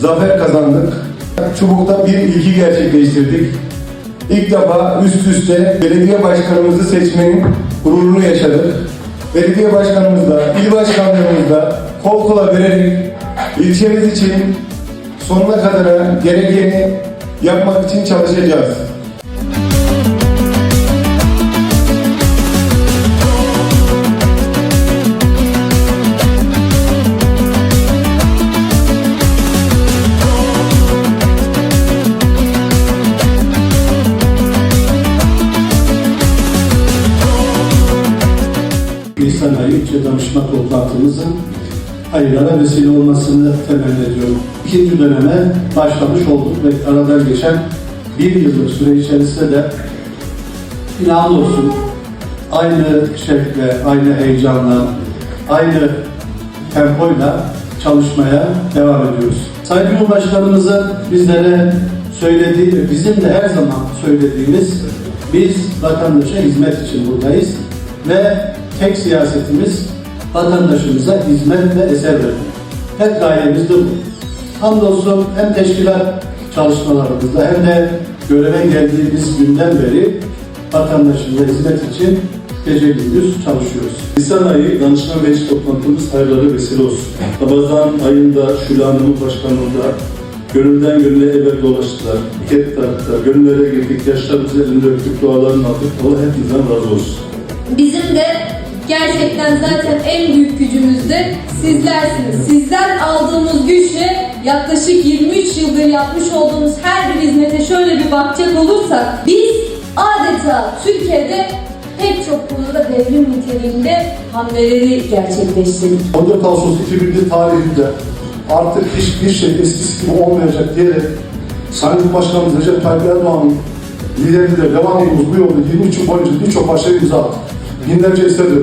zafer kazandık. Çubuk'ta bir ilki gerçekleştirdik. İlk defa üst üste belediye başkanımızı seçmenin gururunu yaşadık. Belediye başkanımızla, il başkanlarımızla kol kola vererek ilçemiz için sonuna kadar gerekeni yapmak için çalışacağız. İlçe Danışma toplantımızın hayırlara vesile olmasını temenni ediyorum. İkinci döneme başlamış olduk ve aradan geçen bir yıllık süre içerisinde de inan olsun aynı şevkle, aynı heyecanla, aynı tempoyla çalışmaya devam ediyoruz. Sayın Cumhurbaşkanımızın bizlere söylediği ve bizim de her zaman söylediğimiz biz vatandaşa hizmet için buradayız ve tek siyasetimiz vatandaşımıza hizmet ve eser vermek. Hep gayemiz de bu. Hamdolsun hem teşkilat çalışmalarımızda hem de göreve geldiğimiz günden beri vatandaşımıza hizmet için gece gündüz çalışıyoruz. Nisan ayı danışma meclis toplantımız hayırlara vesile olsun. Ramazan ayında Şule Hanım'ın başkanlığında gönülden gönüle evvel dolaştılar, buket taktılar, gönüllere girdik, yaşlarımızı elinde öptük, dualarını aldık. Allah hepinizden razı olsun. Bizim de gerçekten zaten en büyük gücümüz de sizlersiniz. Sizden aldığımız güçle yaklaşık 23 yıldır yapmış olduğumuz her bir hizmete şöyle bir bakacak olursak biz adeta Türkiye'de pek çok konuda devrim niteliğinde hamleleri gerçekleştirdik. 14 Ağustos 2001 tarihinde artık hiçbir şey eskisi gibi olmayacak diyerek Sayın Cumhurbaşkanımız Recep Tayyip Erdoğan'ın liderliğinde devam ettiğimiz bu yolda 23 yıl boyunca birçok başarı imza attık. నింద చేస్తారు